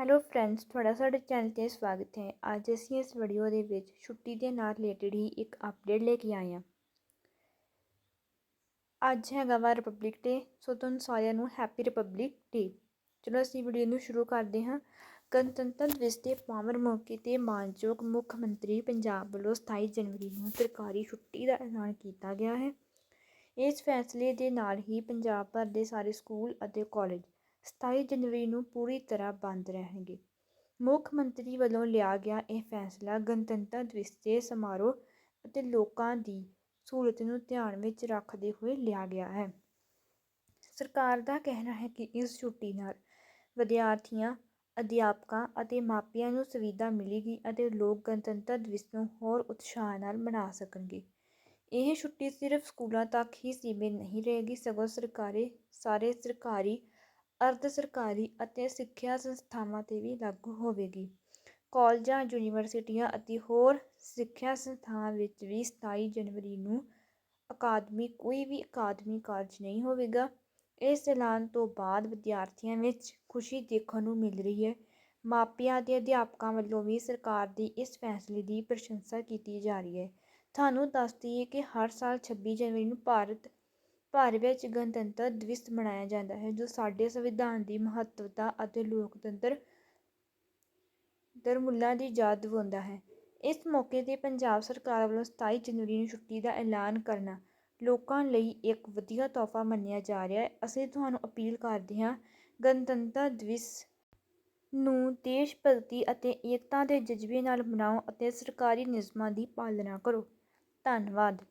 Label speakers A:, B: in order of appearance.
A: Hello friends ਤੁਹਾਡਾ ਸਾਡੇ channel 'ਤੇ ਸਵਾਗਤ ਹੈ। ਅੱਜ ਅਸੀਂ ਇਸ ਵੀਡੀਓ ਦੇ ਵਿੱਚ ਛੁੱਟੀ ਦੇ ਨਾਲ ਰਿਲੇਟਡ ਹੀ ਇੱਕ ਅਪਡੇਟ ਲੈ ਕੇ ਆਏ ਹਾਂ। ਅੱਜ ਹੈਗਾ ਵਾ ਰਿਪਬਲਿਕ ਡੇ ਸੋ ਤੁਹਾਨੂੰ ਸਾਰਿਆਂ ਨੂੰ ਹੈਪੀ ਰਿਪਬਲਿਕ ਡੇ ਚਲੋ ਅਸੀਂ ਵੀਡੀਓ ਨੂੰ ਸ਼ੁਰੂ ਕਰਦੇ ਹਾਂ। ਗਣਤੰਤਰ ਦਿਵਸ ਦੇ ਪਾਵਨ ਮੌਕੇ ਤੇ ਮਾਨਯੋਗ ਮੁੱਖ ਮੰਤਰੀ ਪੰਜਾਬ ਵੱਲੋਂ 27 ਜਨਵਰੀ ਨੂੰ ਸਰਕਾਰੀ ਛੁੱਟੀ ਦਾ ਐਲਾਨ ਕੀਤਾ ਗਿਆ ਹੈ। ਇਸ ਫੈਸਲੇ ਦੇ ਨਾਲ ਹੀ ਪੰਜਾਬ ਭਰ ਦੇ ਸਾਰੇ ਸਕੂਲ ਅਤੇ ਕਾਲਜ 27 ਜਨਵਰੀ ਨੂੰ ਪੂਰੀ ਤਰ੍ਹਾਂ ਬੰਦ ਰਹਿਣਗੇ। ਮੁੱਖ ਮੰਤਰੀ ਵੱਲੋਂ ਲਿਆ ਗਿਆ ਇਹ ਫੈਸਲਾ ਗਣਤੰਤਰ ਦਿਵਸ ਦੇ ਸਮਾਰੋਹ ਅਤੇ ਲੋਕਾਂ ਦੀ ਸਹੂਲਤ ਨੂੰ ਧਿਆਨ ਵਿੱਚ ਰੱਖਦੇ ਹੋਏ ਲਿਆ ਗਿਆ ਹੈ। ਸਰਕਾਰ ਦਾ ਕਹਿਣਾ ਹੈ ਕਿ ਇਸ ਛੁੱਟੀ ਨਾਲ ਵਿਦਿਆਰਥੀਆਂ, ਅਧਿਆਪਕਾਂ ਅਤੇ ਮਾਪਿਆਂ ਨੂੰ ਸੁਵਿਧਾ ਮਿਲੇਗੀ ਅਤੇ ਲੋਕ ਗਣਤੰਤਰ ਦਿਵਸ ਨੂੰ ਹੋਰ ਉਤਸ਼ਾਹ ਨਾਲ ਮਨਾ ਸਕਣਗੇ। ਇਹ ਛੁੱਟੀ ਸਿਰਫ ਸਕੂਲਾਂ ਤੱਕ ਹੀ ਸੀਮਿਤ ਨਹੀਂ ਰਹੇਗੀ, ਸਗੋਂ ਸਰਕਾਰੀ, ਸਾਰੇ ਸਰਕਾਰੀ ਅਰਧ ਸਰਕਾਰੀ ਅਤੇ ਸਿੱਖਿਆ ਸੰਸਥਾਵਾਂ 'ਤੇ ਵੀ ਲਾਗੂ ਹੋਵੇਗੀ। ਕੋਲਜਾਂ, ਯੂਨੀਵਰਸਿਟੀਆਂ ਅਤੇ ਹੋਰ ਸਿੱਖਿਆ ਸੰਸਥਾਵਾਂ ਵਿੱਚ ਵੀ 27 ਜਨਵਰੀ ਨੂੰ ਅਕਾਦਮੀ, ਕੋਈ ਵੀ ਅਕਾਦਮੀ ਕਾਰਜ ਨਹੀਂ ਹੋਵੇਗਾ। ਇਸ ਐਲਾਨ ਤੋਂ ਬਾਅਦ ਵਿਦਿਆਰਥੀਆਂ ਵਿੱਚ ਖੁਸ਼ੀ ਦੇਖਣ ਨੂੰ ਮਿਲ ਰਹੀ ਹੈ। ਮਾਪਿਆਂ ਅਤੇ ਅਧਿਆਪਕਾਂ ਵੱਲੋਂ ਵੀ ਸਰਕਾਰ ਦੀ ਇਸ ਫੈਸਲੇ ਦੀ ਪ੍ਰਸ਼ੰਸਾ ਕੀਤੀ ਜਾ ਰਹੀ ਹੈ। ਤੁਹਾਨੂੰ ਦੱਸ ਦਈਏ ਕਿ ਹਰ ਸਾਲ 26 ਜਨਵਰੀ ਨੂੰ ਭਾਰਤ ਭਾਰਤ ਵਿੱਚ ਗਣਤੰਤਰ ਦਿਵਸ ਮਨਾਇਆ ਜਾਂਦਾ ਹੈ, ਜੋ ਸਾਡੇ ਸੰਵਿਧਾਨ ਦੀ ਮਹੱਤਵਤਾ ਅਤੇ ਲੋਕਤੰਤਰ ਦਰ ਮੁੱਲਾਂ ਦੀ ਯਾਦ ਦਿਵਾਉਂਦਾ ਹੈ। ਇਸ ਮੌਕੇ ਤੇ ਪੰਜਾਬ ਸਰਕਾਰ ਵੱਲੋਂ 27 ਜਨਵਰੀ ਨੂੰ ਛੁੱਟੀ ਦਾ ਐਲਾਨ ਕਰਨਾ ਲੋਕਾਂ ਲਈ ਇੱਕ ਵਧੀਆ ਤੋਹਫਾ ਮੰਨਿਆ ਜਾ ਰਿਹਾ ਹੈ। ਅਸੀਂ ਤੁਹਾਨੂੰ ਅਪੀਲ ਕਰਦੇ ਹਾਂ, ਗਣਤੰਤਰ ਦਿਵਸ ਨੂੰ ਦੇਸ਼ ਭਗਤੀ ਅਤੇ ਏਕਤਾ ਦੇ ਜਜ਼ਬੇ ਨਾਲ ਮਨਾਓ ਅਤੇ ਸਰਕਾਰੀ ਨਿਯਮਾਂ ਦੀ ਪਾਲਣਾ ਕਰੋ। ਧੰਨਵਾਦ।